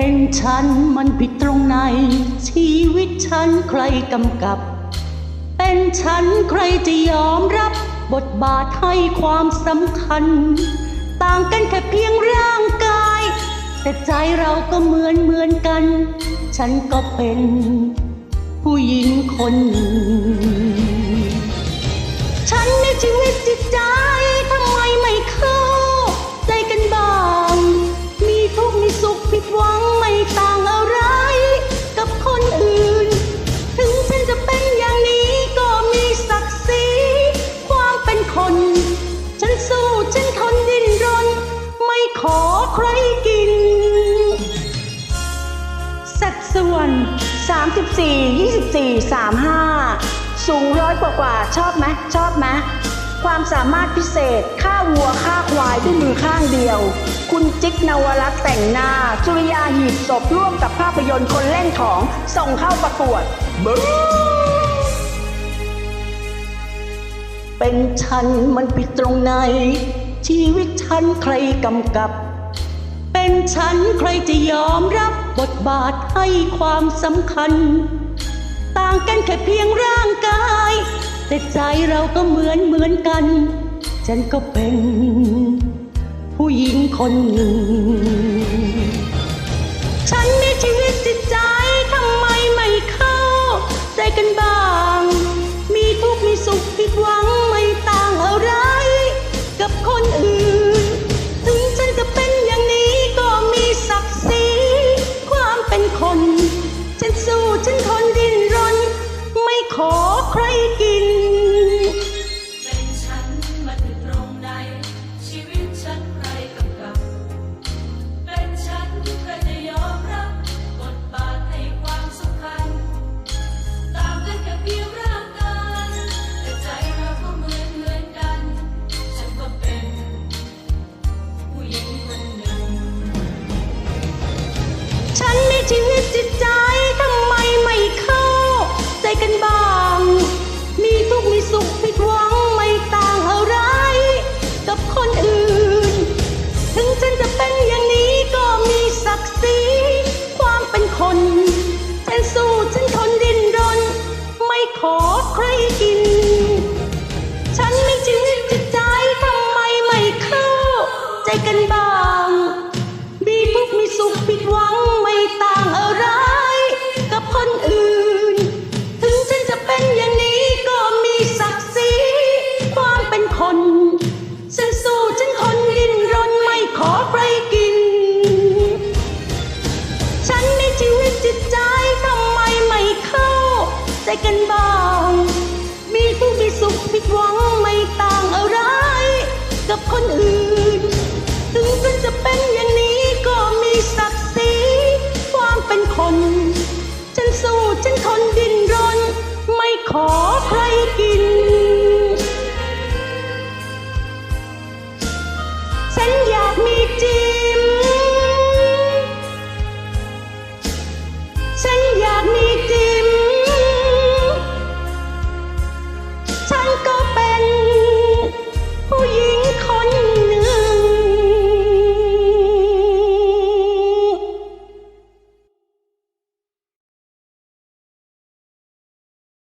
เป็นฉันมันผิดตรงไหน ชีวิตฉันใครกำกับ เป็นฉันใครจะยอมรับบทบาทให้ความสำคัญ ต่างกันแค่เพียงร่างกาย แต่ใจเราก็เหมือนเหมือนกัน ฉันก็เป็นผู้หญิงคนหนึ่ง ใครกิน สัดส่วน 34 24 35 สูงร้อยกว่ากว่าๆชอบไหมชอบไหมความสามารถพิเศษฆ่าวัวฆ่าควายด้วยมือข้างเดียว คุณจิ๊กนวรัตน์แต่งหน้า สุริยาหีบศพร่วมกับภาพยนตร์คนเล่นของส่งเข้าประกวดบึ้งเป็นฉันมันผิดตรงไหน ชีวิตฉันใครกำกับ เป็นฉันใครจะยอมรับบทบาทให้ความสำคัญ ต่างกันแค่เพียงร่างกาย แต่ใจเราก็เหมือนเหมือนกัน ฉันก็เป็น ผู้หญิงคนหนึ่ง ฉันมีชีวิตจิตใจทำไมไม่เข้า ใจกันบ้าง มีทุกข์มีสุขผิดหวังไม่ต่างอะไร กับคนอื่น ชีวิตจิตใจทำไมไม่เข้า ใจกันบ้าง มีทุกมีสุขผิดหวังไม่ต่างอะไร กับคนอื่น ถึงฉันจะเป็นอย่างนี้ก็มีศักดิ์ศรีความเป็นคน ฉันสู้ฉัน คนฉันสู้ฉันทนดิ้นรนไม่ขอใครกิน ฉันมีชีวิตจิตใจทำไมไม่เข้า ใจกันบ้าง มีทุกข์มีสุขผิดหวังไม่ต่างอะไร กับคนอื่น ถึงฉันจะเป็นอย่างนี้ก็มีศักดิ์ศรีความเป็นคน ฉันสู้ฉันทนดิ้นรนไม่ขอ